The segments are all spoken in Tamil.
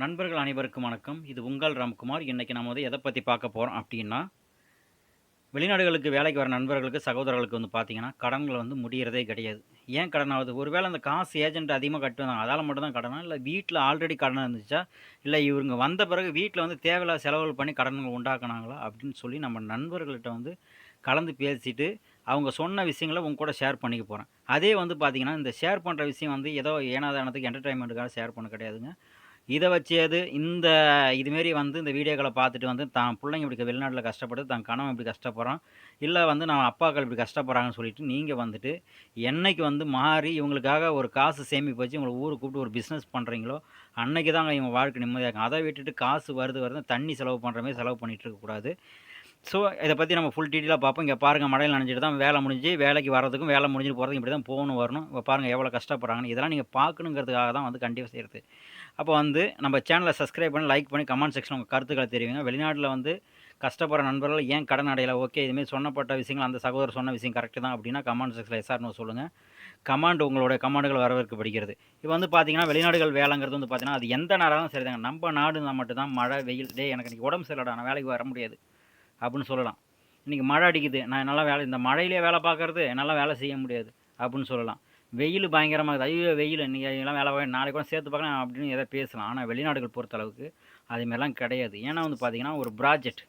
நண்பர்கள் அனைவருக்கும் வணக்கம். இது உங்கள் ராம்குமார். இன்றைக்கி நம்ம வந்து எதை பற்றி பார்க்க போகிறோம் அப்படின்னா வெளிநாடுகளுக்கு வேலைக்கு வர நண்பர்களுக்கு சகோதரர்களுக்கு வந்து பார்த்திங்கன்னா கடன்கள் வந்து முடிகிறதே கிடையாது. ஏன் கடன் ஆகுது ஒருவேளை அந்த காசு ஏஜென்ட் அதிகமாக கட்டுவாங்க அதால் மட்டும் தான் கடனா? இல்லை வீட்டில் ஆல்ரெடி கடன் இருந்துச்சா? இல்லை இவங்க வந்த பிறகு வீட்டில் வந்து தேவையில்லாத செலவுகள் பண்ணி கடன்கள் உண்டாக்குனாங்களா? அப்படின்னு சொல்லி நம்ம நண்பர்கள்ட்ட வந்து கலந்து பேசிட்டு அவங்க சொன்ன விஷயங்களை உங்க கூட ஷேர் பண்ணிக்க போகிறேன் அதே வந்து பார்த்தீங்கன்னா இந்த ஷேர் பண்ணுற விஷயம் வந்து ஏதோ ஏனாதானத்துக்கு என்டர்டைன்மெண்ட்டுக்காக ஷேர் பண்ண கிடையாதுங்க. இதை வச்சது இந்த இதுமாரி வந்து இந்த வீடியோக்களை பார்த்துட்டு வந்து தான் பிள்ளைங்க இப்படி வெளிநாட்டில் கஷ்டப்பட்டு தான் கணவன் இப்படி கஷ்டப்படுறான் இல்லை வந்து நான் அப்பாக்கள் இப்படி கஷ்டப்படுறாங்கன்னு சொல்லிட்டு நீங்கள் வந்துட்டு என்னைக்கு வந்து மாறி இவங்களுக்காக ஒரு காசு சேமிப்பு வச்சு இவங்களை ஊருக்கு கூப்பிட்டு ஒரு பிஸ்னஸ் பண்ணுறீங்களோ அன்னைக்கு தாங்க இவங்க வாழ்க்கை நிம்மதியாக இருக்கும். அதை விட்டுட்டு காசு வருது வருது தண்ணி செலவு பண்ணுற மாதிரி செலவு பண்ணிகிட்டு இருக்கக்கூடாது ஸோ இதை பற்றி நம்ம ஃபுல் டீட்டெயிலாக பார்ப்போம் இங்கே பாருங்கள் மழையில் நனைஞ்சிட்டு தான் வேலை முடிஞ்சு வேலைக்கு வரதுக்கும் வேலை முடிஞ்சிட்டு போகிறதுக்கும் இப்படி தான் போகணும் வரணும். இப்போ பாருங்கள் எவ்வளோ கஷ்டப்படுறாங்கன்னு. இதெல்லாம் நீங்கள் பார்க்கணுங்கிறதுக்காக தான் வந்து கண்டிப்பாக செய்கிறது அப்போ வந்து நம்ம சேனலை சப்ஸ்கிரைப் பண்ணி லைக் பண்ணி கமெண்ட் செக்ஷன் உங்கள் கருத்துக்களை தெரிவிங்க. வெளிநாட்டில் வந்து கஷ்டப்படுற நண்பர்கள் ஏன் கடன் அடையலை? ஓகே இதுமாரி சொன்னப்பட்ட விஷயங்கள் அந்த சகோதரர் சொன்ன விஷயம் கரெக்டு தான் அப்படின்னா கமெண்ட் செக்ஷனில் எஸ்ஆர்னு சொல்லுங்கள் கமாண்ட் உங்களோட கமாண்டுகள் வரவேற்கப்படுகிறது. இப்போ வந்து பார்த்தீங்கன்னா வெளிநாடுகள் வேலைங்கிறது வந்து பார்த்தீங்கன்னா அது எந்த நேரம் சரிதாங்க நம்ம நாடு மட்டும் தான் மழை வெயில் டே எனக்கு இன்றைக்கி உடம்பு சரியில்லடா நான் வேலைக்கு வர முடியாது அப்படின்னு சொல்லலாம். இன்றைக்கி மழை அடிக்குது நான் என்னால் வேலை இந்த மழையிலே வேலை பார்க்கறது என்னால் வேலை செய்ய முடியாது அப்படின்னு சொல்லலாம். வெயில் பயங்கரமாக இருக்குது. ஐயோ வெயில். இன்றைக்கி எல்லாம் வேலை பார்க்க நாளைக்கு கூட சேர்த்து பார்க்கலாம் அப்படின்னு எதாவது பேசலாம். ஆனால் வெளிநாடுகள் பொறுத்த அளவுக்கு அதுமாரிலாம் கிடையாது. ஏன்னா வந்து பார்த்திங்கன்னா ஒரு ப்ராஜெக்ட்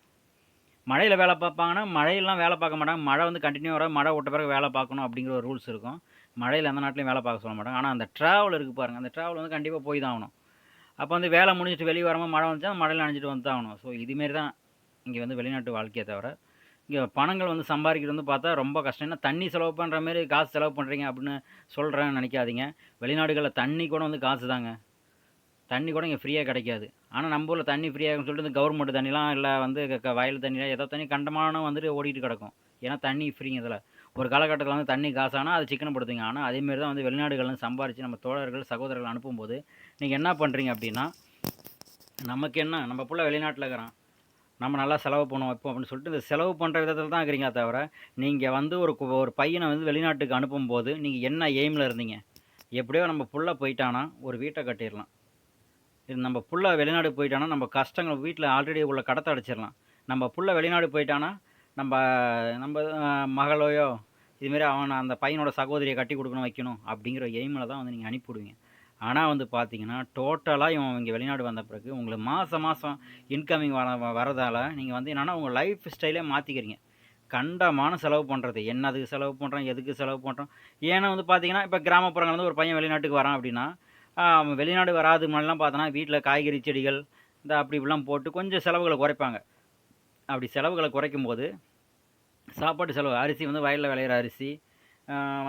மழையில் வேலை பார்ப்பாங்கன்னா மழையெல்லாம் வேலை பார்க்க மாட்டாங்க. மழை வந்து கண்டினியூ வர மழை விட்ட பிறகு வேலை பார்க்கணும் அப்படிங்கிற ஒரு ரூல்ஸ் இருக்கும். மழையில் எந்த நாட்டிலையும் வேலை பார்க்க சொல்ல மாட்டாங்க. ஆனால் அந்த ட்ராவல் இருக்குது பாருங்கள் அந்த ட்ராவல் வந்து கண்டிப்பாக போய் தான் ஆகணும். அப்போ வந்து வேலை முடிஞ்சிட்டு வெளியே வரமா மழை வந்துச்சா மழையில் அணிஞ்சிட்டு வந்து தான் ஆகணும் ஸோ இதுமாரி தான் இங்கே வந்து வெளிநாட்டு வாழ்க்கையை தவிர பணங்கள் வந்து சம்பாதிக்கிறது வந்து பார்த்தா ரொம்ப கஷ்டம். ஏன்னா தண்ணி செலவு பண்ணுற மாதிரி காசு செலவு பண்ணுறீங்க அப்படின்னு சொல்கிறேன்னு நினைக்காதீங்க. வெளிநாடுகளில் தண்ணி கூட வந்து காசு தாங்க. தண்ணி கூட இங்கே ஃப்ரீயாக கிடைக்காது. ஆனால் நம்ம ஊரில் தண்ணி ஃப்ரீயாகுன்னு சொல்லிட்டு இந்த கவர்மெண்ட் தண்ணிலாம் இல்லை வந்து க- வயல் தண்ணிலாம் ஏதோ தண்ணி கண்டமானம் வந்துட்டு ஓடிட்டு கிடக்கும். ஏன்னா தண்ணி ஃப்ரீங்க இதில். ஒரு காலகட்டத்தில் வந்து தண்ணி காசானால் அது சிக்கனப்படுத்துங்க ஆனால் அதேமாரி தான் வந்து வெளிநாடுகள்லாம் சம்பாரித்து நம்ம தோழர்கள் சகோதரர்கள் அனுப்பும்போது நீங்கள் என்ன பண்ணுறீங்க அப்படின்னா நமக்கு என்ன நம்ம புள்ள வெளிநாட்டில் இருக்கிறான். நம்ம நல்லா செலவு பண்ணுவோம் இப்போ அப்படின்னு சொல்லிட்டு இந்த செலவு பண்ணுற விதத்தில் தான் இருக்கிறீங்க தவிர நீங்கள் வந்து ஒரு ஒரு பையனை வந்து வெளிநாட்டுக்கு அனுப்பும்போது நீங்கள் என்ன எய்மில் இருந்தீங்க? எப்படியோ நம்ம புள்ள போயிட்டானா ஒரு வீட்டை கட்டிடலாம். இது நம்ம புள்ள வெளிநாடு போயிட்டானா நம்ம கஷ்டங்கள் வீட்டில் ஆல்ரெடி உள்ள கடத்தை அடைச்சிடலாம். நம்ம புள்ள வெளிநாடு போயிட்டானா நம்ம நம்ம மகளோயோ இதுமாரி அவன் அந்த பையனோட சகோதரியை கட்டி கொடுக்கணும் வைக்கணும் அப்படிங்கிற எய்மில் தான் வந்து நீங்கள் அனுப்பிவிடுவீங்க ஆனால் வந்து பார்த்தீங்கன்னா டோட்டலாக இவன் இங்கே வெளிநாடு வந்த பிறகு உங்களுக்கு மாதம் மாதம் இன்கமிங் வர வரதால் நீங்கள் வந்து என்னென்னா உங்கள் லைஃப் ஸ்டைலே மாற்றிக்கிறீங்க கண்டமான செலவு பண்ணுறது என்னதுக்கு செலவு பண்ணுறோம் எதுக்கு செலவு பண்ணுறோம் ஏன்னா வந்து பார்த்தீங்கன்னா இப்போ கிராமப்புறங்கள் வந்து ஒரு பையன் வெளிநாட்டுக்கு வரான் அப்படின்னா அவன் வெளிநாடு வராது முன்னாடிலாம் பார்த்தோன்னா வீட்டில் காய்கறி செடிகள் இந்த அப்படி இப்படிலாம் போட்டு கொஞ்சம் செலவுகளை குறைப்பாங்க. அப்படி செலவுகளை குறைக்கும் போது சாப்பாட்டு செலவு அரிசி வந்து வயலில் விளையிற அரிசி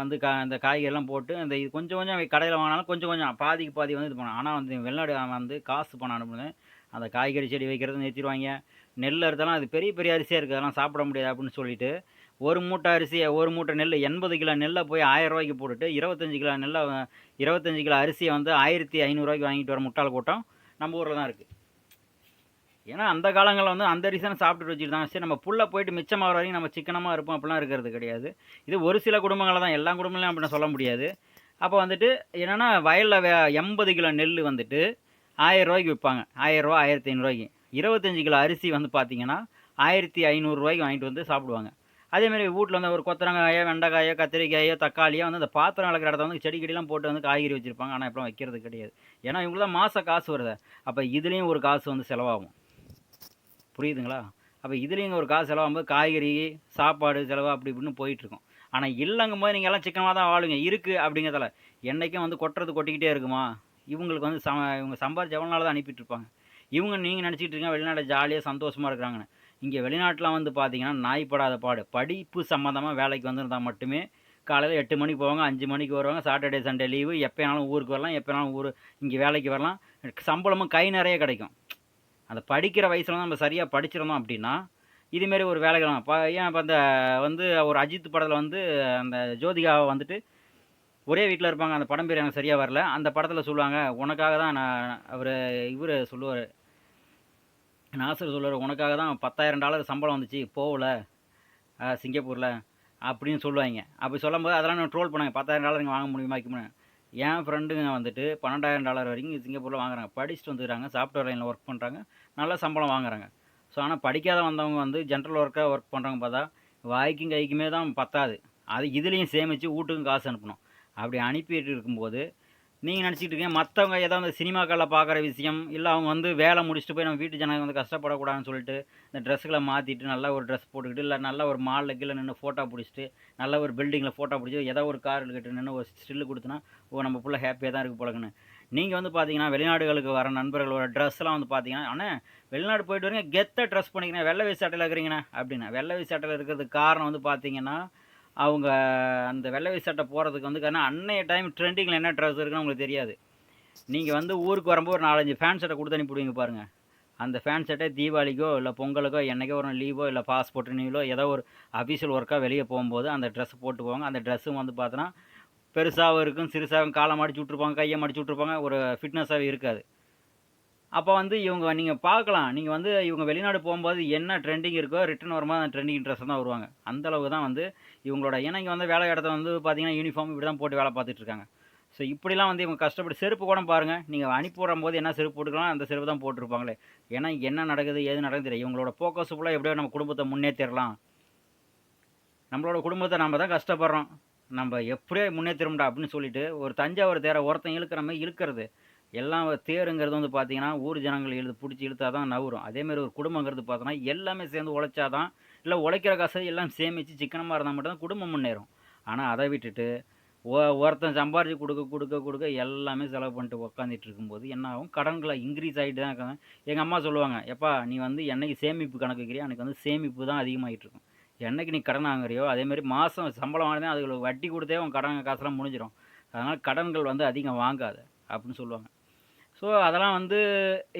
வந்து கா இந்த காய்கறிலாம் போட்டு அந்த இது கொஞ்சம் கொஞ்சம் கடையில் வாங்கினாலும் கொஞ்சம் கொஞ்சம் பாதிக்கு பாதி வந்து இது பண்ணலாம் ஆனால் வந்து வெளிநாடு வந்து காசு பணம் அனுப்புனது. அந்த காய்கறி செடி வைக்கிறது நிறுத்திடுவாங்க. நெல் அறுத்தலாம். அது பெரிய பெரிய அரிசியாக இருக்குது அதெல்லாம் சாப்பிட முடியாது அப்படின்னு சொல்லிட்டு ஒரு மூட்டை அரிசியை ஒரு மூட்டை நெல் எண்பது கிலோ நெல்லை போய் ஆயிரம் ரூபாய்க்கு போட்டுட்டு இருபத்தஞ்சி கிலோ நெல்லை இருபத்தஞ்சி கிலோ அரிசியை வந்து ஆயிரத்தி ஐநூறுரூவாய்க்கு வாங்கிட்டு வர முட்டாள் கூட்டம் நம்ம ஊரில் தான் இருக்குது ஏன்னா அந்த காலங்களில் வந்து அந்த அரிசி சாப்பிட்டுட்டு வச்சுட்டு தான். சரி நம்ம புள்ள போயிட்டு மிச்சமாகிற வரைக்கும் நம்ம சிக்கனமாக இருப்போம் அப்படிலாம் இருக்கிறது கிடையாது. இது ஒரு சில குடும்பங்களில் தான். எல்லா குடும்பங்களையும் அப்படின்னு சொல்ல முடியாது. அப்போ வந்துட்டு என்னென்னா வயலில் வே எண்பது கிலோ நெல் வந்துட்டு ஆயிரம் ரூபாய்க்கு விற்பாங்க. ஆயிரரூவா ஆயிரத்தி ஐநூறுரூவாய்க்கு. இருபத்தஞ்சி கிலோ அரிசி வந்து பார்த்திங்கன்னா ஆயிரத்தி ஐநூறுரூவாய்க்கு வாங்கிட்டு வந்து சாப்பிடுவாங்க. அதேமாரி வீட்டில் வந்து ஒரு கொத்தரங்காயோ வெண்டைக்காயோ கத்திரிக்காயோ தக்காளியோ வந்து அந்த பாத்திரம் வளர்க்குற இடத்த வந்து செடிக்கடிலாம் போட்டு வந்து காய்கறி வச்சுருப்பாங்க. ஆனால் இப்போ வைக்கிறது கிடையாது. ஏன்னா இவங்களுக்கு தான் மாத காசு வருது. அப்போ இதுலேயும் ஒரு காசு வந்து செலவாகும். புரியுதுங்களா? அப்போ இதுலேயும் ஒரு காசு செலவாகும்போது காய்கறி சாப்பாடு செலவு அப்படி இப்படின்னு போயிட்டுருக்கும். ஆனால் இல்லைங்கும் போது நீங்கள் எல்லாம் சிக்கனமாக தான் வாழுங்க இருக்குது அப்படிங்கிறதால என்றைக்கும் வந்து கொட்டுறது கொட்டிக்கிட்டே இருக்குமா? இவங்களுக்கு வந்து சம இவங்க சம்பாரிச்சு எவ்வளோ நாள் தான் அனுப்பிட்டுருப்பாங்க? இவங்க நீங்கள் நினச்சிட்டு இருக்கீங்க வெளிநாட்டில் ஜாலியாக சந்தோஷமாக இருக்கிறாங்கன்னு. இங்கே வெளிநாட்டில் வந்து பார்த்தீங்கன்னா நாய்ப்படாத பாடு. படிப்பு சம்மந்தமாக வேலைக்கு வந்திருந்தால் மட்டுமே காலையில் எட்டு மணிக்கு போவாங்க அஞ்சு மணிக்கு வருவாங்க சாட்டர்டே சண்டே லீவு. எப்போனாலும் ஊருக்கு வரலாம் எப்போனாலும் ஊர் இங்கே வேலைக்கு வரலாம். சம்பளமும் கை நிறைய கிடைக்கும். அந்த படிக்கிற வயசில் நம்ம சரியாக படிச்சிருந்தோம் அப்படின்னா இதுமாரி ஒரு வேலைகள் இப்போ ஏன் இப்போ அந்த வந்து ஒரு அஜித் படத்தில் வந்து அந்த ஜோதிகாவை வந்துட்டு ஒரே வீட்டில் இருப்பாங்க அந்த படம் பேர் எனக்கு சரியாக வரல. அந்த படத்தில் சொல்லுவாங்க உனக்காக தான் நான் அவர் இவர் சொல்லுவார். நாசர் சொல்லுவார் உனக்காக தான் பத்தாயிரம் டாலர் சம்பளம் வந்துச்சு போகல சிங்கப்பூரில் அப்படின்னு சொல்லுவாங்க. அப்படி சொல்லும்போது அதெல்லாம் நான் ட்ரோல் பண்ணாங்க பத்தாயிரம் டாலர் இங்கே வாங்க முடியுமா? வைக்க முடியும்? என் ஃப்ரெண்டுங்க வந்துட்டு பன்னெண்டாயிரம் டாலர் வரைக்கும் சிங்கப்பூரில் வாங்குறாங்க. படிச்சுட்டு வந்துக்கிறாங்க சாஃப்ட்வேர் லைனில் ஒர்க் பண்ணுறாங்க நல்ல சம்பளம் வாங்குறாங்க. ஸோ ஆனால் படிக்காத வந்தவங்க வந்து ஜென்ரல் ஒர்க்காக ஒர்க் பண்ணுறவங்க பார்த்தா வாய்க்கும் கைக்குமே தான் பத்தாது. அது இதுலேயும் சேமித்து வீட்டுக்கும் காசு அனுப்பணும். அப்படி அனுப்பிட்டு இருக்கும்போது நீங்கள் நினச்சிட்டு இருக்கீங்க மற்றவங்க ஏதாவது சினிமாக்களில் பார்க்குற விஷயம் இல்லை அவங்க வந்து வேலை முடிச்சுட்டு போய் நம்ம வீட்டு ஜனங்க வந்து கஷ்டப்படக்கூடாதுன்னு சொல்லிட்டு இந்த ட்ரெஸ்ஸுகளை மாற்றிட்டு நல்லா ஒரு ட்ரெஸ் போட்டுக்கிட்டு இல்லை நல்ல ஒரு மாலில் கீழே நின்று ஃபோட்டோ பிடிச்சிட்டு நல்ல ஒரு பில்டிங்கில் ஃபோட்டோ பிடிச்சி ஏதோ ஒரு கார் கிட்ட நின்று ஒரு ஸ்டில்லு கொடுத்தனா ஓ நம்ம ஃபுல்லாக ஹாப்பியாக தான் இருக்குது போலங்கன்னு நீங்கள் வந்து பார்த்தீங்கன்னா வெளிநாடுகளுக்கு வர நண்பர்களோட ட்ரெஸ்லாம் வந்து பார்த்தீங்கன்னா ஆனால் வெளிநாடு போயிட்டு வரீங்க கெத்த ட்ரெஸ் பண்ணிக்கிறேன் வெள்ளை வயசு சட்டையில் இருக்கிறீங்கண்ணா அப்படின்னா. வெள்ளை வயசு சட்டையில் இருக்கிறதுக்கு காரணம் வந்து பார்த்தீங்கன்னா அவங்க அந்த வெள்ளை வயசு சட்டை போகிறதுக்கு வந்து காரணம் அன்னைய டைம் ட்ரெண்டிங்கில் என்ன ட்ரெஸ் இருக்குன்னு உங்களுக்கு தெரியாது. நீங்கள் வந்து ஊருக்கு வரும்போது ஒரு நாலஞ்சு ஃபேன் சட்டை கொடுத்து அனுப்பிவிடுவீங்க பாருங்கள் அந்த ஃபேன் சட்டை தீபாவளிக்கோ இல்லை பொங்கலுக்கோ என்னைக்கோ ஒரு லீவோ இல்லை பாஸ்போர்ட் நியூலோ ஏதோ ஒரு அஃபீஷியல் ஒர்க்காக வெளியே போகும்போது அந்த ட்ரெஸ் போட்டு போவாங்க அந்த ட்ரெஸ்ஸும் வந்து பார்த்தோன்னா பெருசாகவும் இருக்கும் சிறுசாகவும் காலை மடிச்சு விட்ருப்பாங்க கையை மடிச்சு விட்ருப்பாங்க ஒரு ஃபிட்னஸாகவே இருக்காது. அப்போ வந்து இவங்க நீங்கள் பார்க்கலாம். நீங்கள் வந்து இவங்க வெளிநாடு போகும்போது என்ன ட்ரெண்டிங் இருக்கோ ரிட்டன் வரும்போது அந்த ட்ரெண்டிங் ட்ரெஸ் தான் வருவாங்க. அந்த தான் வந்து இவங்களோட ஏன்னா இங்கே வந்து வேலை இடத்த வந்து பார்த்திங்கன்னா யூனிஃபார்ம் இப்படி தான் போட்டு வேலை பார்த்துட்ருக்காங்க ஸோ இப்படிலாம் வந்து இவங்க கஷ்டப்பட்டு செருப்பு கூட பாருங்கள் நீங்கள் அனுப்பி விடும் போது என்ன செருப்பு போட்டுக்கலாம் அந்த செருப்பு தான் போட்டிருப்பாங்களே. ஏன்னா என்ன நடக்குது ஏது நடக்குது தெரியும் இவங்களோட ஃபோக்கஸ் ஃபுல்லாக எப்படியோ நம்ம குடும்பத்தை முன்னேற்றிடலாம் நம்மளோட குடும்பத்தை நம்ம தான் கஷ்டப்படுறோம். நம்ம எப்படியே முன்னேற்றிடும்டா அப்படின்னு சொல்லிட்டு ஒரு தஞ்சாவூர் தேரை ஒருத்தன் இழுக்கிற மாதிரி இழுக்கிறது. எல்லாம் தேருங்கிறது வந்து பார்த்தீங்கன்னா ஊர் ஜனங்கள் இழுத்து பிடிச்சி இழுத்தா தான் நவரும். அதேமாரி ஒரு குடும்பங்கிறது பார்த்தோன்னா எல்லாமே சேர்ந்து உழைச்சாதான் இல்லை உழைக்கிற காசை எல்லாம் சேமித்து சிக்கனமாக இருந்தால் மட்டும்தான் குடும்பம் முன்னேறும். ஆனால் அதை விட்டுட்டு ஒ ஒருத்தன் சம்பாரிச்சு கொடுக்க கொடுக்க கொடுக்க எல்லாமே செலவு பண்ணிட்டு உக்காந்துட்டு இருக்கும்போது என்ன ஆகும்? கடன்களை இன்க்ரீஸ் ஆகிட்டு தான் இருக்காங்க. எங்கள் அம்மா சொல்லுவாங்க எப்பா நீ வந்து என்னைக்கு சேமிப்பு கணக்கு வைக்கிறியோ எனக்கு வந்து சேமிப்பு தான் அதிகமாகிட்டு இருக்கும். என்னைக்கு நீ கடன் வாங்குறியோ அதேமாரி மாதம் சம்பளம் வாங்கினே அதுக்கு வட்டி கொடுத்தே உன் கடன் காசுலாம் முடிஞ்சிடும் அதனால் கடன்கள் வந்து அதிகம் வாங்காத அப்படின்னு சொல்லுவாங்க. ஸோ அதெல்லாம் வந்து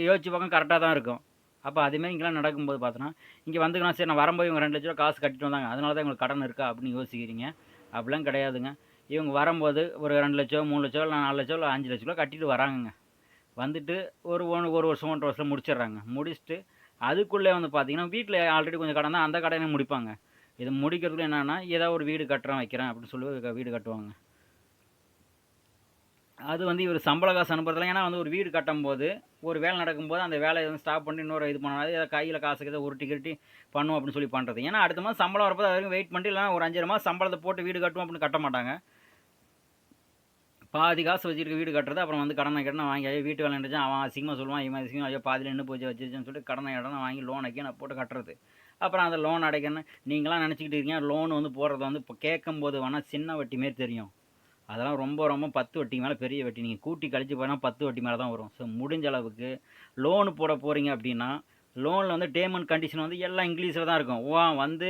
யோசிச்சு பக்கம் கரெக்டாக தான் இருக்கும். அப்போ அதேமாரி இங்கெல்லாம் நடக்கும்போது பார்த்தோன்னா இங்கே வந்துக்கலாம் சரி நான் வரும்போது இவங்க ரெண்டு லட்ச ரூபா காசு கட்டிட்டு வந்தாங்க அதனால தான் உங்களுக்கு கடன் இருக்கா அப்படின்னு யோசிக்கிறீங்க. அப்படிலாம் கிடையாதுங்க. இவங்க வரும்போது ஒரு ரெண்டு லட்சம் மூணு லட்சம் இல்லை நாலு லட்சம் இல்லை அஞ்சு லட்ச ரூபா கட்டிட்டு வராங்கங்க. வந்துட்டு ஒரு ஒன்று ஒரு வருஷம் ஒன்றரை வருஷம் முடிச்சிடுறாங்க. முடிச்சுட்டு அதுக்குள்ளே வந்து பார்த்தீங்கன்னா வீட்டில் ஆல்ரெடி கொஞ்சம் கடன் தான் அந்த கடனை முடிப்பாங்க. இதை முடிக்கிறதுக்குள்ள என்னென்னா ஏதோ ஒரு வீடு கட்டுறேன் வைக்கிறேன் அப்படின்னு சொல்லி வீடு கட்டுவாங்க. அது வந்து இவர் சம்பள காசு அனுப்புறதுல ஏன்னா வந்து ஒரு வீடு கட்டும்போது ஒரு வேலை நடக்கும்போது அந்த வேலையை வந்து ஸ்டாப் பண்ணி இன்னொரு இது பண்ணாது ஏதாவது கையில் காசு ஏதோ உருட்டி கிருட்டி பண்ணுவோம் அப்படின்னு சொல்லி பண்ணுறது ஏன்னா அடுத்த மாதம் சம்பளம் வரப்போ அது வரைக்கும் வெயிட் பண்ணிட்டு இல்லைனா ஒரு அஞ்சரை மாதம் சம்பளத்தை போட்டு வீடு கட்டுவோம் அப்படின்னு கட்ட மாட்டாங்க. பாதி காசு வச்சுருக்க வீடு கட்டுறது அப்புறம் வந்து கடனை கடனை வாங்கி ஐயோ வீட்டு வேலை நினைச்சா அவன் அசிங்கமாக சொல்லுவான் இவன் அசிங்கம் ஐயோ பாதியில் நின்று போச்சு வச்சிருச்சுன்னு சொல்லிட்டு கடனை கடனை வாங்கி லோன் அக்கி நான் போட்டு கட்டுறது. அப்புறம் அந்த லோன் அடைக்கணும் நீங்களாம் நினச்சிக்கிட்டு இருக்கீங்க. லோன் வந்து போடுறது வந்து இப்போ கேட்கும்போது வேணால் சின்ன வட்டி மாரி தெரியும். அதெல்லாம் ரொம்ப ரொம்ப பத்து வட்டி மேலே பெரிய வட்டி. நீங்கள் கூட்டி கழிச்சு போனால் பத்து வட்டி மேலே தான் வரும். ஸோ முடிஞ்ச அளவுக்கு லோனு போட போகிறீங்க அப்படின்னா லோனில் வந்து டேம் அண்ட் கண்டிஷன் வந்து எல்லாம் இங்கிலீஷில் தான் இருக்கும். ஓ வந்து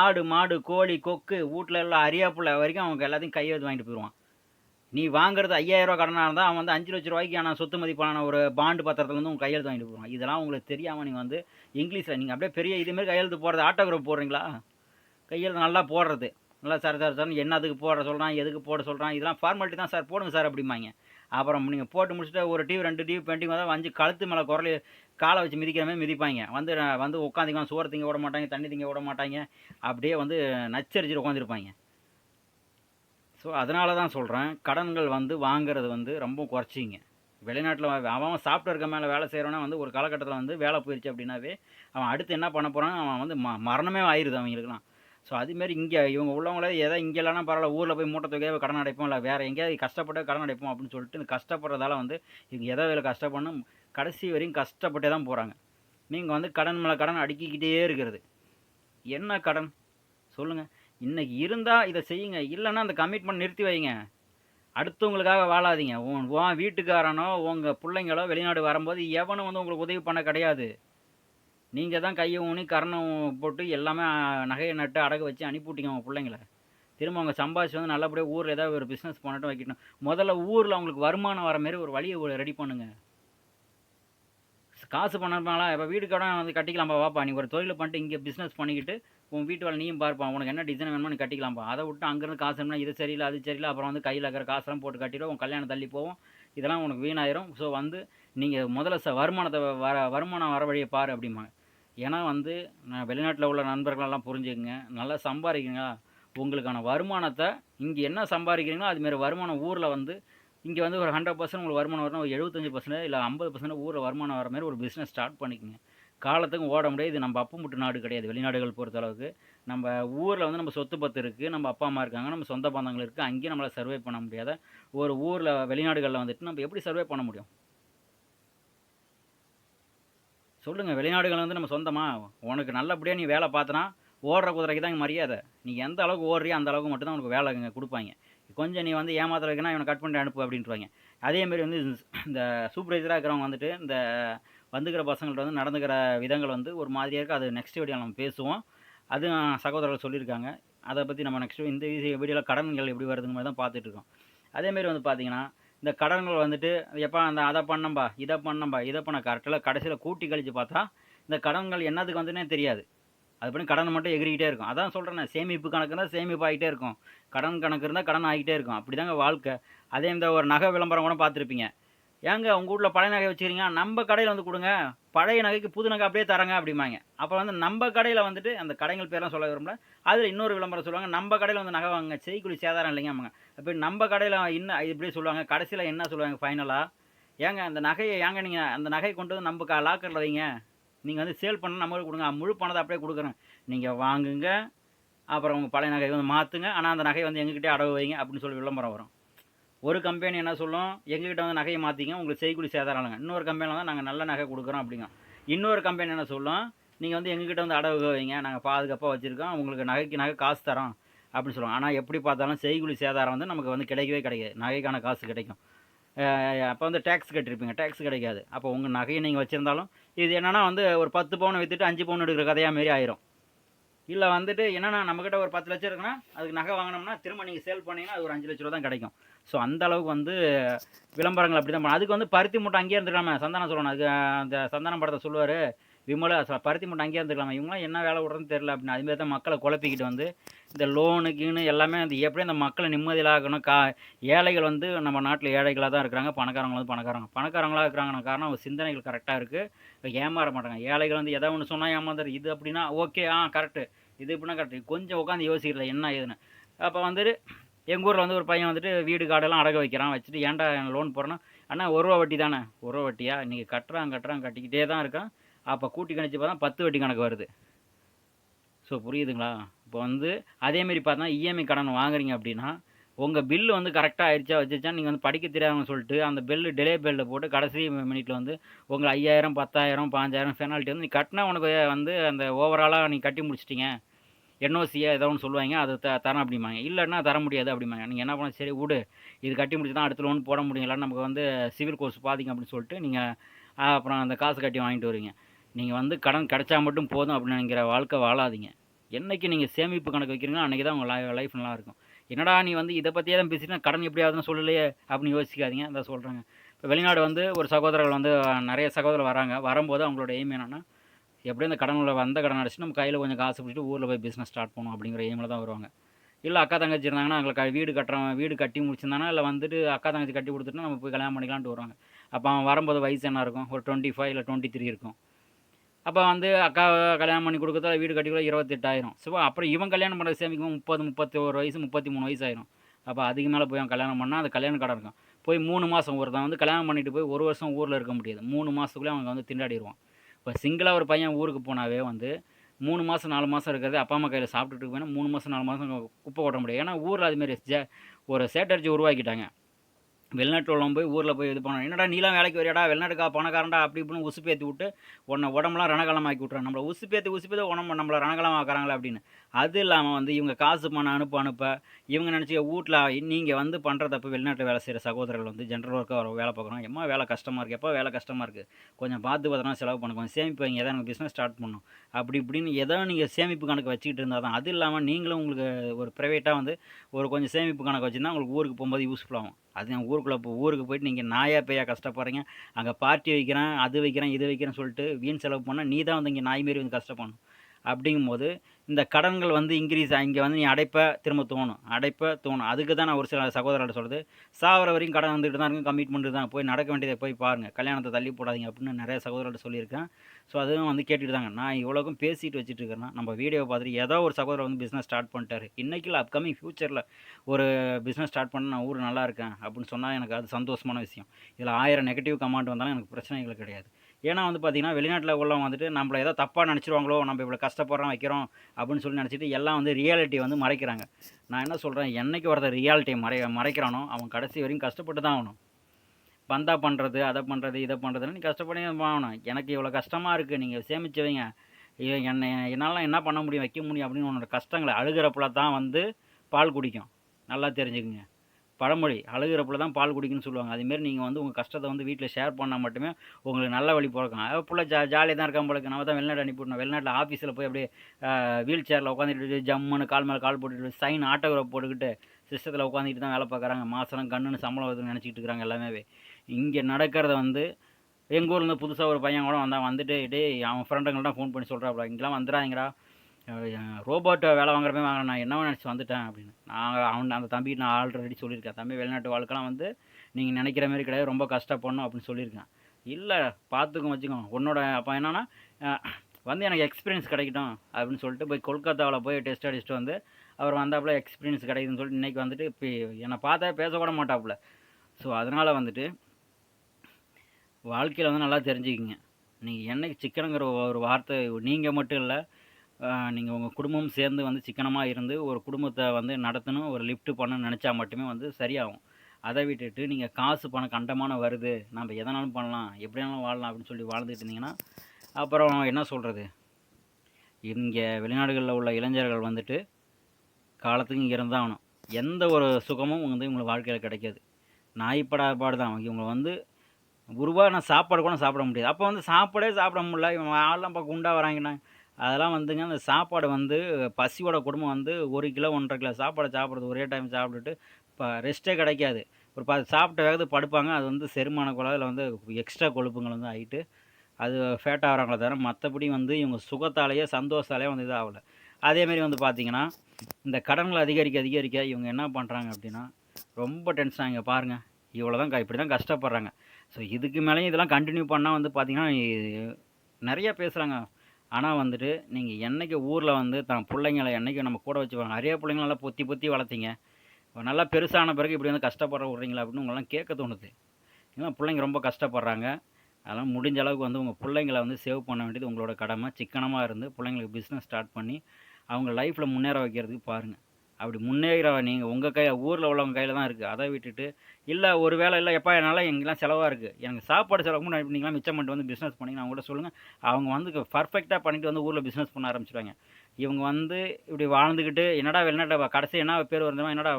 ஆடு மாடு கோழி கொக்கு வீட்டில் எல்லாம் அரியாப்புள்ள வரைக்கும் அவங்க எல்லாத்தையும் கையெழுத்து வாங்கிட்டு போயிடுவான் நீ வாங்குறது ஐயாயிரரூவா கடனாக இருந்தால் அவன் வந்து அஞ்சு லட்ச ரூபாய்க்கான சொத்து மதிப்பான ஒரு பாண்டு பத்திரத்துலேருந்து உங்கள் கையெழுத்து வாங்கிட்டு போகிறான் இதெல்லாம் உங்களுக்கு தெரியாமல் நீங்கள் வந்து இங்கிலீஷில் நீங்கள் அப்படியே பெரிய இதுமாரி கையெழுத்து போடுறது ஆட்டோகிராஃப் போடுறீங்களா? கையெழுத்து நல்லா போடுறது. நல்லா சார் சார் சார் என்னதுக்கு போட சொல்கிறான் எதுக்கு போட சொல்கிறான் இதெல்லாம் ஃபார்மாலிட்டி தான் சார் போடுங்க சார் அப்படிம்பாங்க. அப்புறம் நீங்கள் போட்டு முடிச்சுட்டு ஒரு டிவி ரெண்டு டிவி பெயிண்டிங் வந்தால் வந்து கழுத்து மேலே குரல் காலை வச்சு மிதிக்கிற மாதிரி மிதிப்பாங்க. வந்து வந்து உட்காந்துக்கலாம் சோறு திங்க விட மாட்டாங்க தண்ணி திங்க விட மாட்டாங்க. அப்படியே வந்து நச்சரிச்சுட்டு உட்காந்துருப்பாங்க ஸோ அதனால தான் சொல்கிறேன் கடன்கள் வந்து வாங்குறது வந்து ரொம்ப குறைச்சிங்க. வெளிநாட்டில் அவன் சாஃப்ட்வேருக்கு மேலே வேலை செய்கிறவனா வந்து ஒரு காலகட்டத்தில் வந்து வேலை போயிடுச்சு அப்படின்னாவே அவன் அடுத்து என்ன பண்ண போகிறான் அவன் வந்து ம மரணமே ஆயிடுது அவங்களுக்குலாம் ஸோ அதுமாரி இங்கே இவங்க உள்ளவங்களே ஏதோ இங்கே இல்லைனா பரவாயில்ல ஊரில் போய் மூட்டை தொகையாக கடன் அடைப்போம் இல்லை வேறு எங்கேயாவது கஷ்டப்பட்டு கடன் அடைப்போம் அப்படின்னு சொல்லிட்டு இந்த கஷ்டப்படுறதால வந்து இவங்க எதோ வேலை கஷ்டப்படணும்? கடைசி வரையும் கஷ்டப்பட்டே தான் போகிறாங்க நீங்கள் வந்து கடன் மேலே கடன் அடுக்கிக்கிட்டே இருக்கிறது. என்ன கடன்? சொல்லுங்கள் இன்றைக்கி இருந்தால் இதை செய்யுங்க. இல்லைன்னா அந்த கமிட்மெண்ட் நிறுத்தி வைங்க. அடுத்தவங்களுக்காக வாழாதீங்க. உன் உன் வீட்டுக்காரனோ உங்கள் பிள்ளைங்களோ வெளிநாடு வரும்போது எவனும் வந்து உங்களுக்கு உதவி பண்ண கிடையாது. நீங்கள் தான் கையை ஊனி கரணம் போட்டு எல்லாமே நகையை நட்டு அடகு வச்சு அனுப்பிவிட்டீங்க உங்கள் பிள்ளைங்கள. திரும்ப அவங்க சம்பாதிச்சு வந்து நல்லபடியாக ஊரில் ஏதாவது ஒரு பிஸ்னஸ் பண்ணட்டும் வைக்கட்டும். முதல்ல ஊரில் அவங்களுக்கு வருமானம் வர மாரி ஒரு வழியை ரெடி பண்ணுங்க. காசு பண்ணாங்களா இப்போ வீடு கடன் வந்து கட்டிக்கலாம்ப்பா வாப்பா நீ ஒரு தொழில் பண்ணிட்டு இங்கே பிஸ்னஸ் பண்ணிக்கிட்டு உன் வீட்டு வேலை நீயும் பார்ப்பா உனக்கு என்ன டிசைன் வேணுமோ நீ கட்டிக்கலாம்ப்பா. அதை விட்டு அங்கேருந்து காசு வேணும்னா இது சரியில்லை அது சரியில்லை அப்புறம் வந்து கையில் இருக்கிற காசெல்லாம் போட்டு கட்டிடும் உன் கல்யாணம் தள்ளி போவோம். இதெல்லாம் உனக்கு வீணாயிரும். ஸோ வந்து நீங்கள் முதல்ல ச வருமானத்தை வர வருமானம் வர வழியை பாரு அப்படிம்பாங்க. ஏன்னா வந்து நான் வெளிநாட்டில் உள்ள நண்பர்களெல்லாம் புரிஞ்சுக்கங்க. நல்லா சம்பாதிக்குங்க உங்களுக்கான வருமானத்தை இங்கே என்ன சம்பாதிக்கிறீங்களோ அதுமாரி வருமானம் ஊரில் வந்து இங்கே வந்து ஒரு ஹண்ட்ரட் பர்சன்ட் உங்களுக்கு வருமானம் வரணும் ஒரு எழுபத்தஞ்சு பர்சன்ட் இல்லை ஐம்பது பர்சன்ட் ஊரில் வருமானம் வர மாதிரி ஒரு பிஸ்னஸ் ஸ்டார்ட் பண்ணிக்கோங்க. காலத்துக்கும் ஓட முடியாது. இது நம்ம அப்பு முட்டு நாடு கிடையாது. வெளிநாடுகள் பொறுத்தளவுக்கு. நம்ம ஊரில் வந்து நம்ம சொத்து பத்து இருக்குது நம்ம அப்பா அம்மா இருக்காங்க. நம்ம சொந்த பந்தங்கள் இருக்குது அங்கேயும் நம்மளால் சர்வே பண்ண முடியாத ஒரு ஊரில் வெளிநாடுகளில் வந்துட்டு நம்ம எப்படி சர்வே பண்ண முடியும்? சொல்லுங்கள் வெளிநாடுகள் வந்து நம்ம சொந்தமாக உனக்கு நல்லபடியாக நீ வேலை பார்த்தனா ஓடுற குதிரைக்கு தான் மரியாதை. நீ எந்த அளவுக்கு ஓடுறியோ அந்த அளவுக்கு மட்டும்தான் உனக்கு வேலை இங்கே கொடுப்பாங்க. கொஞ்சம் நீ வந்து ஏமாத்துறதுக்குன்னா இவனை கட் பண்ணி அனுப்பு அப்படின்ட்டுருவாங்க அதேமாரி வந்து இந்த சூப்பர்வைசராக இருக்கிறவங்க வந்துட்டு இந்த வந்துக்கிற பசங்கள்ட்ட வந்து நடந்துக்கிற விதங்கள் வந்து ஒரு மாதிரியாக இருக்குது அது நெக்ஸ்ட் வீடியோ நம்ம பேசுவோம். அதுவும் சகோதரர்கள் சொல்லியிருக்காங்க. அதை பற்றி நம்ம நெக்ஸ்ட் இந்த வீடியோவில் கடன்கள் எப்படி வருதுங்க மாதிரி தான் பார்த்துட்ருக்கோம் அதேமாரி வந்து பார்த்திங்கன்னா இந்த கடன்கள் வந்துட்டு எப்போ அந்த அதை பண்ணம்பா இதை பண்ணம்பா இதை பண்ண கரெக்டில் கடைசியில் கூட்டி கழித்து பார்த்தா இந்த கடன்கள் என்னதுக்கு வந்துன்னே தெரியாது. அது பண்ணி கடன் மட்டும் எகிரிக்கிட்டே இருக்கும். அதான் சொல்கிறேன் சேமிப்பு கணக்கு இருந்தால் சேமிப்பு ஆகிட்டே இருக்கும். கடன் கணக்கு இருந்தால் கடன் ஆகிட்டே இருக்கும். அப்படி தாங்க வாழ்க்கை. அதே இந்த ஒரு நகை விளம்பரம் கூட பார்த்துருப்பீங்க. ஏங்க உங்கள் வீட்டில் பழைய நகை வச்சுக்கிறீங்க? நம்ம கடையில் வந்து கொடுங்க. பழைய நகைக்கு புது நகை அப்படியே தரங்க அப்படிம்பாங்க. அப்புறம் வந்து நம்ம கடையில் வந்துட்டு அந்த கடைகள் பேரெலாம் சொல்ல விரும்பல. அதில் இன்னொரு விளம்பரம் சொல்லுவாங்க நம்ம கடையில் வந்து நகை வாங்க செய்குழி சேதாரம் இல்லைங்க ஆமாங்க அப்போ நம்ம கடையில் இன்னும் இப்படி சொல்லுவாங்க. கடைசியில் என்ன சொல்லுவாங்க ஃபைனலாக ஏங்க அந்த நகையை ஏங்க நீங்கள் அந்த நகையை கொண்டு வந்து நம்ம க லாக்கரில் வைங்க. நீங்கள் வந்து சேல் பண்ண நம்மளுக்கு கொடுங்க. முழு பணத்தை அப்படியே கொடுக்குறேன். நீங்கள் வாங்குங்க. அப்புறம் உங்கள் பழைய நகையை வந்து மாற்றுங்க ஆனால் அந்த நகையை வந்து எங்ககிட்டே அடவு வைங்க அப்படின்னு சொல்லி விளம்பரம் வரும். ஒரு கம்பெனி என்ன சொல்லும்? எங்ககிட்ட வந்து நகையை மாற்றிங்க உங்களுக்கு செய்கூலி சேதாரம் இன்னொரு கம்பெனியில் வந்து நாங்கள் நல்ல நகை கொடுக்குறோம் அப்படிங்க. இன்னொரு கம்பெனி என்ன சொல்லும்? நீங்கள் வந்து எங்ககிட்ட வந்து அடவு வைங்க நாங்கள் பாதுகாப்பாக வச்சுருக்கோம் உங்களுக்கு நகைக்கு நகை காசு தரோம் அப்படின்னு சொல்லுவாங்க. ஆனால் எப்படி பார்த்தாலும் செய்கூலி சேதாரம் வந்து நமக்கு வந்து கிடைக்கவே கிடைக்காது. நகைக்கான காசு கிடைக்கும். அப்போ வந்து டேக்ஸ் கட்டிருப்பீங்க. டேக்ஸ் கிடைக்காது. அப்போ உங்கள் நகையை நீங்கள் வச்சுருந்தாலும் இது என்னென்னா வந்து ஒரு பத்து பவுன் விற்றுட்டு அஞ்சு பவுன் எடுக்கிற கதையாக மாரி ஆயிரும். இல்லை வந்துட்டு என்னென்னா நம்மக்கிட்ட ஒரு பத்து லட்சம் இருக்குன்னா அதுக்கு நகை வாங்கினோம்னா திரும்ப நீங்கள் சேல் பண்ணிங்கன்னா அது ஒரு அஞ்சு லட்ச ரூபா தான் கிடைக்கும். ஸோ அந்த அளவுக்கு வந்து விளம்பரங்கள் அப்படி தான் அதுக்கு வந்து பருத்தி மூட்டை அங்கேயே இருந்துக்கலாமே. சந்தானம் சொல்லணும். அதுக்கு அந்த சந்தானம் படத்தை சொல்லுவார். விமலா பருத்தி மூட்டை அங்கேயே இருந்துக்கலாமா. இவங்களாம் என்ன வேலை விடுறதுன்னு தெரில அப்படின்னு. அதுமாரி தான் மக்களை குழப்பிக்கிட்டு வந்து இந்த லோனு கீனு எல்லாமே அந்த எப்படி அந்த மக்களை நிம்மதியிலாகணும் கா ஏழைகள் வந்து நம்ம நாட்டில் ஏழைகளாக தான் இருக்கிறாங்க. பணக்காரங்க வந்து பணக்காரங்க. பணக்காரங்களாக இருக்கிறாங்கன்னு காரணம் அவங்க சிந்தனைகள் கரெக்டாக இருக்குது ஏமாற மாட்டாங்க. ஏழைகள் வந்து எதை ஒன்று சொன்னால் ஏமாந்துரு இது அப்படின்னா ஓகே ஆ கரெக்டு இது எப்படின்னா கரெக்டு கொஞ்சம் உட்காந்து யோசிக்கல என்ன ஏதுன்னு. அப்போ வந்துட்டு எங்கள் ஊரில் வந்து ஒரு பையன் வந்துட்டு வீடு காடெல்லாம் அடக வைக்கிறான். வச்சுட்டு ஏன்டா லோன் போடுறேன்னா அண்ணா ஒரு ரூபா வட்டி தானே. ஒரு ரூபா வட்டியா? இன்றைக்கி கட்டுறான் கட்டுறான் கட்டிக்கிட்டே தான் இருக்கான். அப்போ கூட்டி கணிச்சு பார்த்தா பத்து வட்டி கணக்கு வருது. ஸோ புரியுதுங்களா? இப்போ வந்து அதேமாரி பார்த்தா இஎம்ஐ கடன் வாங்குறீங்க அப்படின்னா உங்கள் பில்லு வந்து கரெக்டாக ஆயிடுச்சா வச்சுச்சா நீங்கள் வந்து படிக்க தெரியாதுன்னு சொல்லிட்டு அந்த பில்லு டிலே பில்லை போட்டு கடைசி மினிட்ல வந்து உங்களை ஐயாயிரம் பத்தாயிரம் பாஞ்சாயிரம் பெனால்ட்டி வந்து நீ கட்டினா உனக்கு வந்து அந்த ஓவராலாக நீ கட்டி முடிச்சிட்டிங்க. என்ஓசியா ஏதோ ஒன்று சொல்லுவாங்க அது த தரேன் அப்படிம்பாங்க. இல்லைன்னா தர முடியாது அப்படிம்பாங்க. நீங்கள் என்ன பண்ண சரி விடு. இது கட்டி முடிச்சு தான் அடுத்த லோன் போட முடியும். இல்லைன்னா நமக்கு வந்து சிவில் கோர்ஸ் பாதிங்க அப்படின்னு சொல்லிட்டு நீங்கள் அப்புறம் அந்த காசு கட்டி வாங்கிட்டு வருவீங்க. நீங்கள் வந்து கடன் கிடச்சா மட்டும் போதும் அப்படின்னு நினைக்கிற வாழ்க்கை வாழாதீங்க. என்னைக்கு நீங்கள் சேமிப்பு கணக்கு வைக்கிறீங்களோ அன்றைக்கி தான் உங்கள் லைஃப் நல்லா இருக்கும். என்னடா நீ வந்து இதை பற்றியே தான் பேசினா கடன் எப்படி ஆகுதுன்னு சொல்லலையே அப்படின்னு யோசிக்காதீங்க. அதான் சொல்கிறாங்க இப்போ வெளிநாடு வந்து ஒரு சகோதரர்கள் வந்து நிறைய சகோதரர் வராங்க. வரும்போது அவங்களோட எய்ம் என்னென்னா எப்படியும் இந்த கடனில் வந்த கடன் அடிச்சுட்டு நம்ம கையில் கொஞ்சம் காசு பிடிச்சிட்டு ஊரில் போய் பிஸ்னஸ் ஸ்டார்ட் பண்ணணும் அப்படிங்கிற எய்மில் தான் வருவாங்க. இல்லை அக்கா தங்கச்சி இருந்தாங்கன்னா அவங்களுக்கு க- வீடு கட்டுறவன் வீடு கட்டி முடிச்சிருந்தானா இல்லை வந்துட்டு அக்கா தங்கச்சி கட்டி கொடுத்துட்டு நம்ம போய் கல்யாணம் பண்ணிக்கலான்ட்டு வருவாங்க. அப்போ அவன் வரும்போது வயசு என்ன இருக்கும்? ஒரு டுவெண்ட்டி ஃபைவ் இல்லை டுவெண்ட்டி த்ரீ இருக்கும். அப்போ வந்து அக்கா கல்யாணம் பண்ணி கொடுக்கறதால வீடு கட்டி கூட இருபத்தெட்டாயிரம். ஸோ அப்புறம் இவன் கல்யாணம் பண்ண சேமிக்கும் முப்பது முப்பத்தி ஒரு வயசு முப்பத்தி மூணு வயசு ஆயிரும் அப்போ அதுக்கு மேலே போய் அவன் கல்யாணம் பண்ணால் அது கல்யாணம் கடன் இருக்கும். போய் மூணு மாதம் ஒருத்தன் வந்து கல்யாணம் பண்ணிட்டு போய் ஒரு வருஷம் ஊரில் இருக்க முடியாது. மூணு மாதத்துக்குள்ளே அவங்க வந்து திண்டாடிடுவான். இப்போ சிங்கிளாக ஒரு பையன் ஊருக்கு போனாவே வந்து மூணு மாதம் நாலு மாதம் இருக்கிறது அப்பா அம்மா கையில் சாப்பிட்டுட்டு போனால் மூணு மாதம் நாலு மாதம் குப்பை கொட்ட முடியும் ஏன்னா ஊரில் அதுமாரி ஜ ஒரு சேட்டர்ஜி உருவாக்கிட்டாங்க. வெளிநாட்டில் உள்ளவன் போய் ஊரில் போய் இது பண்ணணும். என்னடா நீலாம் வேலைக்கு வரியாடா? வெளிநாட்டுக்கா பணக்காரன்டா? அப்படி இப்படின்னு உசுப்பேற்றி விட்டு உன்னை உடம்புலாம் ரணகலமாக்கி விட்றான் நம்மளை உசுப்பேற்றி உசுப்பேற்றி உடம்பு நம்மளை ரணகலமாக்குறாங்களே அப்படின்னு. அது இல்லாமல் வந்து இவங்க காசு பணம் அனுப்ப அனுப்ப இவங்க நினச்சி வீட்டில் நீங்கள் வந்து பண்ணுற தப்பு வெளிநாட்டில் வேலை செய்கிற சகோதரர்கள் வந்து ஜென்ரல் ஒர்க்காக வேலை பார்க்குறோம் எம்மா வேலை கஷ்டமாக இருக்குது எப்போ வேலை கஷ்டமாக இருக்குது கொஞ்சம் பார்த்து பத்திரமா செலவு பண்ண கொஞ்சம் சேமிப்பு வைங்க எதாவது எனக்கு பிஸ்னஸ் ஸ்டார்ட் பண்ணணும். அப்படி இப்படின்னு எதோ நீங்கள் சேமிப்பு கணக்கு வச்சுக்கிட்டு இருந்தால் தான். அது இல்லாமல் நீங்களும் உங்களுக்கு ஒரு ப்ரைவேட்டாக வந்து ஒரு கொஞ்சம் சேமிப்பு கணக்கு வச்சுருந்தா உங்களுக்கு ஊருக்கு போகும்போது யூஸ்ஃபுல் ஆகும். அது என் ஊருக்குள்ளே இப்போ ஊருக்கு போயிட்டு நீங்கள் நாயா பேயா கஷ்டப்படுறீங்க. அங்கே பார்ட்டி வைக்கிறேன் அது வைக்கிறேன் இது வைக்கிறேன்னு சொல்லிட்டு வீண் செலவு பண்ணால் நீ தான் வந்து இங்கே நாய் மாரி வந்து கஷ்டப்படணும். அப்படிங்கும்போது இந்த கடன்கள் வந்து இன்க்ரீஸ் இங்கே வந்து நீ அடைப்ப திரும்ப தோணும். அடைப்ப தோணும். அதுக்கு தான் நான் ஒரு சில சகோதரர்கிட்ட சொல்கிறது சாவர வரைக்கும் கடன் வந்துட்டு தான் இருக்கும் கமிட்மெண்ட் தான். போய் நடக்க வேண்டியதை போய் பாருங்கள் கல்யாணத்தை தள்ளி போடாதீங்க அப்படின்னு நிறைய சகோதரர்கிட்ட சொல்லியிருக்கேன். ஸோ அதுவும் வந்து கேட்டுட்டு தாங்க. நான் இவ்வளோக்கும் பேசிட்டு வச்சுட்டு இருக்கிறேன் நம்ம வீடியோ பார்த்துட்டு ஏதோ ஒரு சகோதரர் வந்து பிஸ்னஸ் ஸ்டார்ட் பண்ணிட்டாரு. இன்றைக்கில் அப்கமிங் ஃப்யூச்சரில் ஒரு பிஸ்னஸ் ஸ்டார்ட் பண்ண நான் ஊர் நல்லா இருக்கேன் அப்படின்னு சொன்னால் எனக்கு அது சந்தோஷமான விஷயம். இதில் ஆயிரம் நெகட்டிவ் கமெண்ட் வந்தாலும் எனக்கு பிரச்சனைகள் கிடையாது. ஏன்னா வந்து பார்த்திங்கன்னா வெளிநாட்டில் உள்ளவங்க வந்துட்டு நம்மளை ஏதோ தப்பாக நினச்சிருவாங்களோ நம்ம இவ்வளோ கஷ்டப்படுறோம் வைக்கிறோம் அப்படின்னு சொல்லி நினச்சிட்டு எல்லாம் வந்து ரியாலிட்டி வந்து மறைக்கிறாங்க. நான் என்ன சொல்கிறேன் என்னைக்கு ஒருத்தர் ரியாலிட்டியை மறை மறைக்கிறானோ அவன் கடைசி வரையும் கஷ்டப்பட்டு தான் ஆகணும். பந்தா பண்ணுறது அதை பண்ணுறது இதை பண்ணுறதுன்னு நீ கஷ்டப்படி ஆகணும். எனக்கு இவ்வளோ கஷ்டமாக இருக்குது நீங்கள் சேமிச்சு வைங்க. என்னை என்னால் என்ன பண்ண முடியும் வைக்க முடியும் அப்படின்னு உன்னோட கஷ்டங்களை அழுகிறப்பல தான் வந்து பால் குடிக்கும். நல்லா தெரிஞ்சுக்குங்க. பழமொழி அழுகிறப்பில் தான் பால் குடிக்குன்னு சொல்லுவாங்க. அதுமாரி நீங்கள் வந்து உங்கள் கஷ்டத்தை வந்து வீட்டில் ஷேர் பண்ணால் மட்டுமே உங்களுக்கு நல்ல வழி பிறக்கும். அது பிள்ளை ஜா ஜாலியாக தான் இருக்கான் போலக்கு நம்ம தான் வெளிநாடு அனுப்பிவிடணும் வெளிநாட்டில் ஆஃபீஸில் போய் அப்படியே வீல் சேரில் உட்காந்துட்டு ஜம்முன்னு கால் மேலே கால் போட்டுட்டு சைன் ஆட்டோகிராஃப் போட்டுக்கிட்டு சிஸ்டத்தில் உட்காந்துட்டு தான் வேலை பார்க்குறாங்க. மாதம் கண்ணுன்னு சம்பளம் வருதுன்னு நினச்சிக்கிட்டு இருக்கிறாங்க எல்லாமே இங்கே நடக்கிறத வந்து எங்கள் ஊர்லேருந்து புதுசாக ஒரு பையன் கூட வந்தான். வந்துட்டு டேய் அவன் ஃப்ரெண்டுங்கள்ட்ட ஃபோன் பண்ணி சொல்கிறாப்புல இங்கெல்லாம் வந்துடாதீங்கடா. ரோபோட்டை வேலை வாங்குறமே வாங்க நான் என்ன நினச்சி வந்துட்டேன் அப்படின்னு. நான் அவன் அந்த தம்பி நான் ஆல்ரெடி சொல்லியிருக்கேன். தம்பி வெளிநாட்டு வாழ்க்கைலாம் வந்து நீங்கள் நினைக்கிற மாதிரி கிடையாது. ரொம்ப கஷ்டப்படணும் அப்படின்னு சொல்லியிருக்கேன். இல்லை பார்த்துக்கும் வச்சுக்கோ உன்னோட அப்போ என்னென்னா வந்து எனக்கு எக்ஸ்பீரியன்ஸ் கிடைக்கட்டும் அப்படின்னு சொல்லிட்டு போய் கொல்கத்தாவில் போய் டெஸ்ட் அடிச்சுட்டு வந்து அவர் வந்தாப்புல எக்ஸ்பீரியன்ஸ் கிடைக்குதுன்னு சொல்லிட்டு இன்றைக்கி வந்துட்டு இப்போ என்னை பார்த்தா பேசக்கூட மாட்டாப்புல. ஸோ அதனால் வந்துட்டு வாழ்க்கையில் வந்து நல்லா தெரிஞ்சுக்கிங்க. நீங்கள் என்னைக்கு சிக்கனுங்கிற ஒரு வார்த்தை நீங்கள் மட்டும் இல்லை நீங்கள் உங்கள் குடும்பம் சேர்ந்து வந்து சிக்கனமாக இருந்து ஒரு குடும்பத்தை வந்து நடத்தணும் ஒரு லிஃப்ட் பண்ணணும்னு நினச்சா மட்டுமே வந்து சரியாகும். அதை விட்டுட்டு நீங்கள் காசு பணம் கண்டமான வருது நம்ம எதனாலும் பண்ணலாம் எப்படினாலும் வாழலாம் அப்படின்னு சொல்லி வாழ்ந்துட்டு இருந்தீங்கன்னா அப்புறம் என்ன சொல்கிறது இங்கே வெளிநாடுகளில் உள்ள இளைஞர்கள் வந்துட்டு காலத்துக்கு இங்கே இருந்தாகணும் எந்த ஒரு சுகமும் வந்து இவங்களை வாழ்க்கையில் கிடைக்காது. நாய்ப்படா பாடு தான் இவங்க வந்து நான் சாப்பாடு கூட சாப்பிட முடியாது. அப்போ வந்து சாப்பாடே சாப்பிட முடியல. இவன் ஆள்லாம் பார்க்க குண்டாக வராங்கன்னா அதெல்லாம் வந்துங்க அந்த சாப்பாடு வந்து பசியோட குடும்பம் வந்து ஒரு கிலோ ஒன்றரை கிலோ சாப்பாடை சாப்பிட்றது ஒரே டைம் சாப்பிட்டுட்டு இப்போ ரெஸ்ட்டே கிடைக்காது. ஒரு பா சாப்பிட்ட வேகத்து படுப்பாங்க. அது வந்து செரிமான குழாயில் வந்து எக்ஸ்ட்ரா கொழுப்புங்கள் வந்து ஆகிட்டு அது ஃபேட் ஆகிறாங்களே தவிர மற்றபடி வந்து இவங்க சுகத்தாலேயே சந்தோஷத்தாலேயே வந்து இதாகல. அதேமாரி வந்து பார்த்திங்கன்னா இந்த கடன்களை அதிகரிக்க அதிகரிக்க இவங்க என்ன பண்ணுறாங்க அப்படின்னா ரொம்ப டென்ஷன் ஆகிங்க பாருங்கள் இவ்வளோ தான் இப்படி தான் கஷ்டப்படுறாங்க. ஸோ இதுக்கு மேலேயும் இதெல்லாம் கண்டினியூ பண்ணால் வந்து பார்த்திங்கன்னா நிறையா பேசுகிறாங்க ஆனால் வந்துட்டு நீங்கள் என்றைக்கு ஊரில் வந்து தன் பிள்ளைங்களை என்றைக்கு நம்ம கூட வச்சுப்பாங்க. நிறைய பிள்ளைங்கள நல்லா பொத்தி பொத்தி வளர்த்தீங்க. நல்லா பெருசான பிறகு இப்படி வந்து கஷ்டப்படுற விட்றீங்களா அப்படின்னு உங்களெல்லாம் கேட்க தோணுது. ஏன்னா பிள்ளைங்க ரொம்ப கஷ்டப்படுறாங்க. அதெல்லாம் முடிஞ்ச அளவுக்கு வந்து உங்கள் பிள்ளைங்களை வந்து சேவ் பண்ண வேண்டியது உங்களோட கடமை. சிக்கனமாக இருந்து பிள்ளைங்களுக்கு பிஸ்னஸ் ஸ்டார்ட் பண்ணி அவங்க லைஃப்பில் முன்னேற வைக்கிறதுக்கு பாருங்கள் அப்படி முன்னேற நீங்கள் உங்கள் கை ஊரில் உள்ளவங்க கையில் தான் இருக்குது அதை விட்டுட்டு இல்லை ஒரு வேலை இல்லை எப்பா என்னால் எங்கெல்லாம் செலவாக இருக்குது எனக்கு சாப்பாடு செலவு கூட நீங்களாம் மிச்சம் பண்ணிட்டு வந்து பிஸ்னஸ் பண்ணிங்கன்னா அவங்கள்ட்ட கூட சொல்லுங்கள் அவங்க வந்து பர்ஃபெக்டாக பண்ணிட்டு வந்து ஊரில் பிஸ்னஸ் பண்ண ஆரம்பிச்சிடுவாங்க இவங்க வந்து இப்படி வாழ்ந்துக்கிட்டு என்னடா வெளிநாட்டில் கடைசி என்ன பேர் வருதுமா என்னடா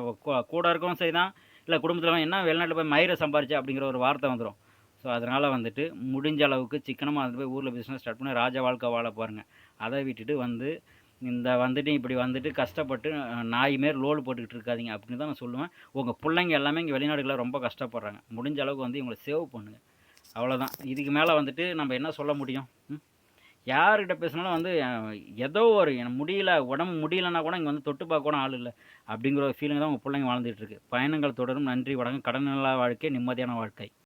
கூட இருக்கவும் சரி தான் இல்லை குடும்பத்தில் என்ன வெளிநாட்டில் போய் மயிரை சம்பாரிச்சு? அப்படிங்கிற ஒரு வார்த்தை வந்துடும் ஸோ அதனால் வந்துட்டு முடிஞ்ச அளவுக்கு சிக்கனமாக வந்து போய் ஊரில் பிஸ்னஸ் ஸ்டார்ட் பண்ணி ராஜா வாழ்க்கை வாழ பாருங்கள் அதை விட்டுட்டு வந்து இந்த வந்துட்டு இப்படி வந்துட்டு கஷ்டப்பட்டு நாய் மாரி லோடு போட்டுக்கிட்டு இருக்காதிங்க அப்படின்னு தான் நான் சொல்லுவேன். உங்கள் பிள்ளைங்க எல்லாமே இங்கே வெளிநாடுகளில் ரொம்ப கஷ்டப்படுறாங்க. முடிஞ்ச அளவுக்கு வந்து இவங்களை சேவ் பண்ணுங்கள் அவ்வளோதான் இதுக்கு மேலே வந்துட்டு நம்ம என்ன சொல்ல முடியும்? யார்கிட்ட பேசினாலும் வந்து ஏதோ ஒரு எனக்கு முடியல உடம்பு முடியலன்னா கூட இங்கே வந்து தொட்டு பார்க்க கூட ஆள் இல்லை. அப்படிங்கிற ஒரு ஃபீலிங் தான் உங்கள் பிள்ளைங்க வாழ்ந்துட்டு பயணங்கள் தொடரும். நன்றி வணக்கம். கடனில்லா வாழ்க்கை நிம்மதியான வாழ்க்கை.